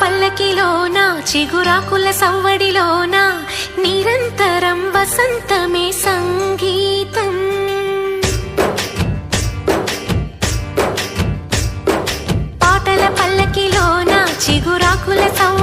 పల్లకిలోన చిగురాకుల సవ్వడిలోన నిరంతరం వసంతమే సంగీతం. పాటల పల్లకిలోన చిగురాకుల సవ్వ